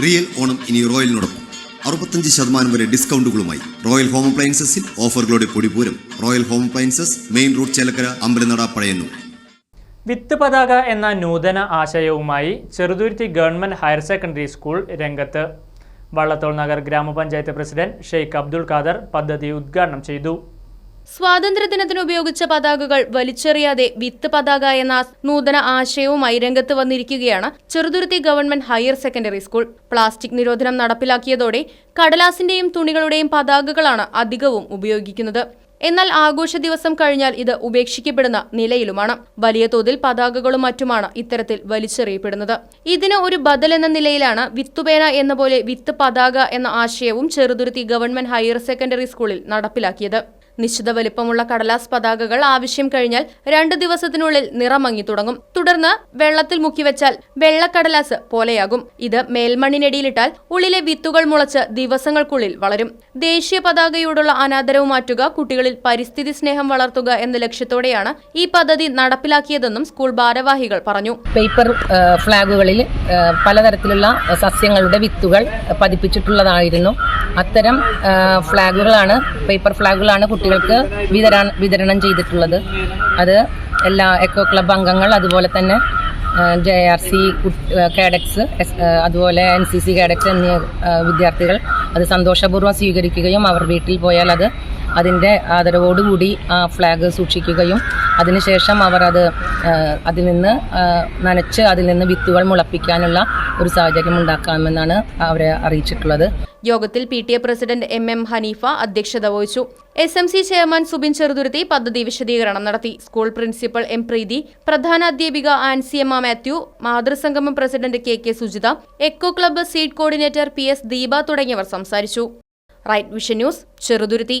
Real Onam ഇനി റോയലിനോടൊപ്പം. അറുപത്തഞ്ച് ശതമാനം വരെ ഡിസ്കൗണ്ടുകളുമായി റോയൽ ഹോം അപ്ലയൻസസിൽ ഓഫറുകളുടെ പൊടിപൂരം royal home appliances main road Chelakkara അമ്പലനട പഴയന്നൂർ. വിത്ത് പതാക എന്ന നൂതന ആശയവുമായി Cheruthuruthy government higher secondary school രംഗത്ത്. വള്ളത്തോൾ നഗർ ഗ്രാമപഞ്ചായത്ത് പ്രസിഡന്റ് ഷെയ്ഖ് അബ്ദുൾ ഖാദർ പദ്ധതി ഉദ്ഘാടനം ചെയ്തു. സ്വാതന്ത്ര്യദിനത്തിന് ഉപയോഗിച്ച പതാകകൾ വലിച്ചെറിയാതെ വിത്ത് പതാക എന്ന നൂതന ആശയവുമായി രംഗത്ത് വന്നിരിക്കുകയാണ് Cheruthuruthy government higher secondary school. Plastic നിരോധനം നടപ്പിലാക്കിയതോടെ കടലാസിന്റെയും തുണികളുടെയും പതാകകളാണ് അധികവും ഉപയോഗിക്കുന്നത്. എന്നാൽ ആഘോഷ ദിവസം കഴിഞ്ഞാൽ ഇത് ഉപേക്ഷിക്കപ്പെടുന്ന നിലയിലുമാണ്. വലിയ തോതിൽ പതാകകളും മറ്റുമാണ് ഇത്തരത്തിൽ വലിച്ചെറിയപ്പെടുന്നത്. ഇതിന് ഒരു ബദൽ എന്ന നിലയിലാണ് വിത്തുപേന എന്ന പോലെ വിത്ത് പതാക എന്ന ആശയവും ചെറുതുരുത്തി ഗവൺമെന്റ് ഹയർ സെക്കൻഡറി സ്കൂളിൽ നടപ്പിലാക്കിയത്. നിശ്ചിത വലിപ്പമുള്ള കടലാസ് പതാകകൾ ആവശ്യം കഴിഞ്ഞാൽ രണ്ട് ദിവസത്തിനുള്ളിൽ നിറമങ്ങി തുടങ്ങും. തുടർന്ന് വെള്ളത്തിൽ മുക്കിവെച്ചാൽ വെള്ളക്കടലാസ് പോലെയാകും. ഇത് മേൽമണ്ണിനടിയിലിട്ടാൽ ഉള്ളിലെ വിത്തുകൾ മുളച്ച് ദിവസങ്ങൾക്കുള്ളിൽ വളരും. ദേശീയ പതാകയോടുള്ള അനാദരവ് മാറ്റുക കുട്ടികളിൽ പരിസ്ഥിതി സ്നേഹം വളർത്തുക എന്ന ലക്ഷ്യത്തോടെയാണ് ഈ പദ്ധതി നടപ്പിലാക്കിയതെന്നും സ്കൂൾ ഭാരവാഹികൾ പറഞ്ഞു. പേപ്പർ ഫ്ളാഗുകളിൽ പലതരത്തിലുള്ള സസ്യങ്ങളുടെ വിത്തുകൾ പതിപ്പിച്ചിട്ടുള്ളതായിരുന്നു. അത്തരം ഫ്ലാഗുകളാണ് പേപ്പർ ഫ്ലാഗുകളാണ് കുട്ടികൾക്ക് വിതരണ വിതരണം ചെയ്തിട്ടുള്ളത്. അത് എല്ലാ എക്കോ ക്ലബ് അംഗങ്ങൾ അതുപോലെ തന്നെ ജെ ആർ സി കാഡക്സ് അതുപോലെ എൻ സി സി കാഡക്സ് എന്നീ വിദ്യാർത്ഥികൾ അത് സന്തോഷപൂർവം സ്വീകരിക്കുകയും അവർ വീട്ടിൽ പോയാൽ അത് അതിന്റെ ആദരവോടുകൂടി ആ ഫ്ലാഗ് സൂക്ഷിക്കുകയും അതിനുശേഷം അവർ അത് അതിൽ നിന്ന് നനച്ച് അതിൽ നിന്ന് വിത്തുകൾ മുളപ്പിക്കാനുള്ള ഒരു സാഹചര്യം ഉണ്ടാക്കാമെന്നാണ് അവരെ അറിയിച്ചിട്ടുള്ളത്. യോഗത്തിൽ P T A president M M Haneefa അധ്യക്ഷത വഹിച്ചു. S M C chairman Subin Cheruthuruthy പദ്ധതി വിശദീകരണം നടത്തി. സ്കൂൾ പ്രിൻസിപ്പൽ എം പ്രീതി പ്രധാന അധ്യാപിക Ansiyamma Mathew മാതൃസംഗമം president K K Sujitha eco club seed coordinator P S Deepa തുടങ്ങിയവർ സംസാരിച്ചു. Right vision news Cheruthuruthy.